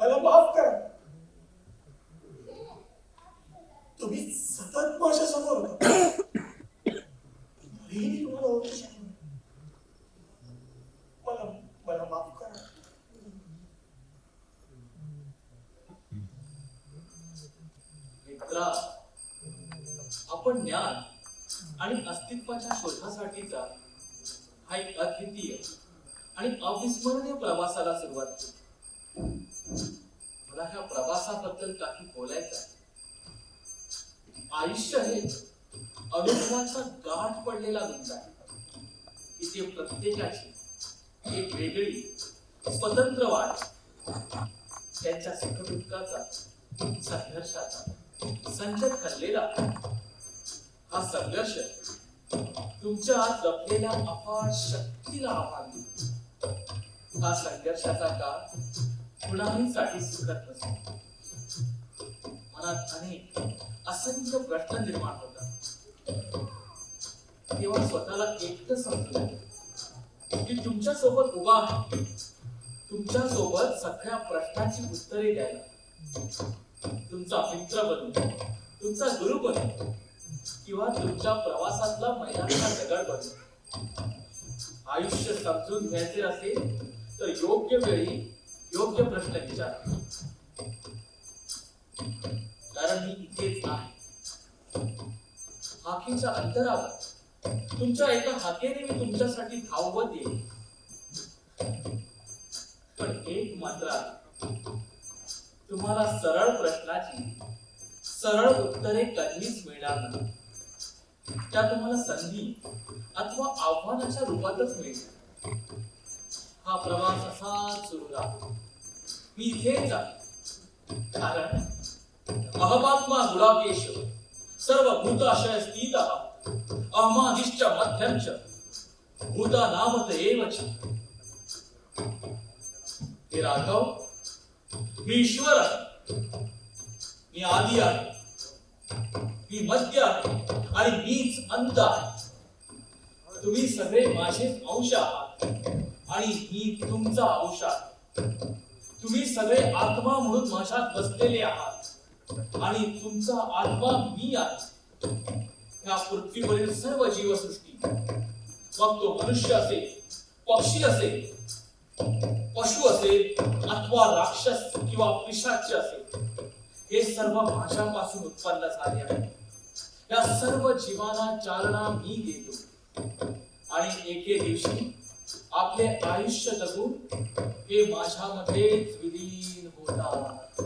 मला माफ करा तुम्ही सतत मित्रा आपण ज्ञान आणि अस्तित्वाच्या शोधासाठीचा हा एक अद्वितीय आणि अविस्मरणीय प्रवासाला सुरुवात केली मला ह्या प्रवासाबद्दल काही बोलायचं आयुष्य हे अनुभवाचा गाठ पडलेला गुंज आहे. इथे प्रत्येकाची एक वेगळी स्वतंत्र वाट त्यांच्या सुखदुःखाचा संघर्षाचा. संचट ठरलेला हा संघर्ष तुमच्या आत लपलेल्या अफाट शक्तीला आव्हान देतो हा संघर्षाचा काळ कुणाही साठी सुखद नसतो मनात अनेक असंख्य प्रश्न निर्माण होतात. तेव्हा स्वतःला एकटं समजून की तुमच्यासोबत उभा आहे. तुमच्यासोबत सगळ्या प्रश्नांची उत्तरे द्यायला. तुमचा मित्र बनून तुमचा गुरु बनून किंवा तुमच्या प्रवासातला मैदानाचा दगड बनून. आयुष्य समजून घ्यायचे असेल तर योग्य वेळी योग्य प्रश्न विचारा. कारण मी इथेच आहे. हाकेच्या अंतरावर तुमच्या एका हाकेने मी तुमच्यासाठी धावत येईल पण एक मात्र आहे. तुम्हाला सरळ प्रश्नाची सरळ उत्तरे कधीच मिळणार नाही. त्या तुम्हाला संधी अथवा आव्हानाच्या रूपातच मिळतील. हा प्रवास असाच सुरू राहतो. मी इथेच आहे कारण अहमात्मा गुडाकेश सर्व भूताशय स्थित अहमादिश्च मध्यम च भूता नामत एव हे राघव मी ईश्वर आहे. मी आधी आहे. मी मध्य आहे. आणि मीच अंत आहे. तुम्ही सगळे माझेच अंश आहात. आणि मी तुमचा अंश आहे. तुम्ही सगळे आत्मा म्हणून माझ्यात बसलेले आहात. आणि तुमचा आत्मा मी आहे. या पृथ्वीवरील सर्व जीवसृष्टी. मग तो मनुष्य असेल पक्षी असेल पशु असेल अथवा राक्षस किंवा पिशाच असेल हे सर्व माझ्यापासून उत्पन्न झाले आहे. या सर्व जीवांना चालना मी देतो. आणि एके दिवशी आपले आयुष्य जगून हे माझ्यामध्येच विलीन होतात.